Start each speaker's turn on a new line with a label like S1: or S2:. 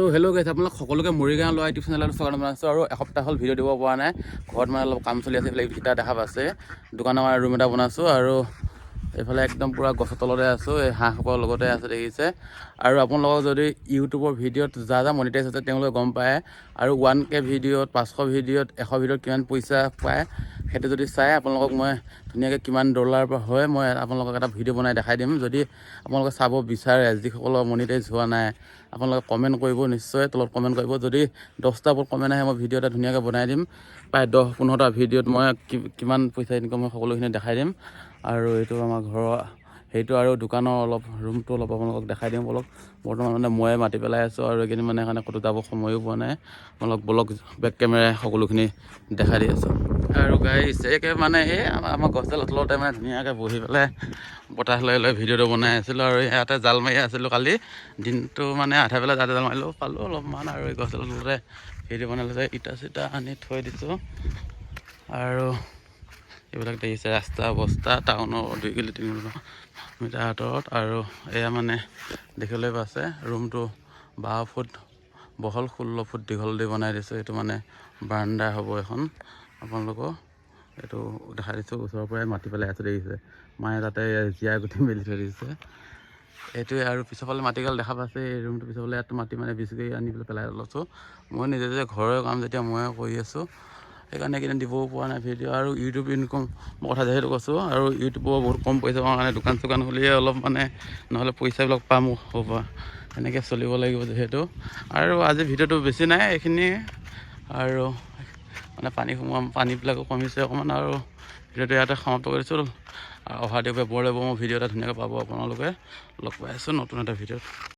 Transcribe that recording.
S1: তো হেল্ল' গাইছ আপোনালোক সকলোকে মৰিগাঁও লোৱা ইউটিউব চেনেলত স্বাগতম জনাইছোঁ আৰু এসপ্তাহ হ'ল ভিডিঅ' দিব পৰা নাই। ঘৰত মানে অলপ কাম চলি আছে এইফালে ইটা দেখা পাইছে। দোকানৰ মানে ৰুম এটা বনাইছোঁ আৰু এইফালে একদম পূৰা গছৰ তলতে আছোঁ এই হাঁহসকলৰ লগতে আছে দেখিছে। আৰু আপোনালোকক যদি ইউটিউবৰ ভিডিঅ'ত যা যা মনিটাইজ আছে তেওঁলোকে গম পায়। আৰু ওৱান কে ভিডিঅ'ত পাঁচশ ভিডিঅ'ত এশ ভিডিঅ'ত কিমান পইচা পায়। সেইটো যদি চাই আপোনালোকক মই ধুনীয়াকৈ কিমান ডলাৰ পৰা হয় মই আপোনালোকক এটা ভিডিঅ' বনাই দেখাই দিম। যদি আপোনালোকে চাব বিচাৰে যিসকলৰ মনিটাইজ হোৱা নাই আপোনালোকে কমেণ্ট কৰিব নিশ্চয় তলত কমেণ্ট কৰিব। যদি দহটা ওপৰত কমেণ্ট আহে মই ভিডিঅ' এটা ধুনীয়াকৈ বনাই দিম। প্ৰায় দহ পোন্ধৰটা ভিডিঅ'ত মই কিমান পইচা ইনকাম হয় সকলোখিনি দেখাই দিম। আৰু এইটো আমাৰ ঘৰৰ সেইটো আৰু দোকানৰ অলপ ৰুমটো অলপ আপোনালোকক দেখাই দিম বলক। বৰ্তমান মানে ময়ে মাতি পেলাই আছোঁ আৰু এইকেইদিন মানে সেইকাৰণে ক'তো যাব সময়ো পোৱা নাই। আপোনালোক বলক বেক কেমেৰাই সকলোখিনি দেখাই দি আছোঁ। আৰু গাইছ একে মানে এই আমাৰ গছডালৰ তলতে মানে ধুনীয়াকৈ বহি পেলাই বতাহ লৈ লৈ ভিডিঅ'টো বনাই আছিলোঁ আৰু ইয়াতে জাল মাৰি আছিলোঁ কালি। দিনটো মানে আধা বেলা তাতে জাল মাৰিলোঁ পালোঁ অলপমান আৰু এই গছডালৰ তলতে ভিডিঅ' বনাই ইটা চিটা আনি থৈ দিছোঁ। আৰু এইবিলাক দেখিছে ৰাস্তা অৱস্থা টাউনৰ দুই কিলো তিনি মিটাৰ আঁতৰত আৰু এয়া মানে দেখিবলৈ পাইছে। ৰুমটো বাৰ ফুট, বহল ষোল্ল ফুট দীঘল দি বনাই দিছোঁ। এইটো মানে বাৰাণ্ডা হ'ব এখন। আপোনালোকৰ এইটো দেখাই দিছোঁ, ওচৰৰ পৰাই মাতি পেলাই আছোঁ দেখিছে মায়ে তাতে জীয়াই গুটি মেলি থৈ দিছে। এইটোৱে আৰু পিছৰফালে মাটিগাল দেখা পাইছে। এই ৰুমটো পিছফালে ইয়াত মাটি মানে বেছিকৈ আনি পেলাই পেলাই লৈছোঁ। মই নিজে যে ঘৰৰ কাম যেতিয়া ময়ে কৰি আছোঁ সেইকাৰণে এইকেইদিন দিবও পৰা নাই ভিডিঅ' আৰু ইউটিউব ইনকম মই কথা যিহেতু কৈছোঁ। আৰু ইউটিউবৰ বহুত কম পইচা পাওঁ কাৰণে দোকান চোকান খুলিয়ে অলপ মানে নহ'লে পইচাবিলাক পাম হ'ব এনেকৈ চলিব লাগিব যিহেতু। আৰু আজি ভিডিঅ'টো বেছি নাই এইখিনিয়ে আৰু মানে পানী সোমোৱা পানীবিলাকো কমিছে অকণমান আৰু ভিডিঅ'টো ইয়াতে সমাপ্ত কৰিছোঁ আৰু অহা দেওবাৰে বৰ দেওবাৰে মই ভিডিঅ' এটা ধুনীয়াকৈ পাব আপোনালোকে। লগ পাই আছোঁ নতুন এটা ভিডিঅ'ত।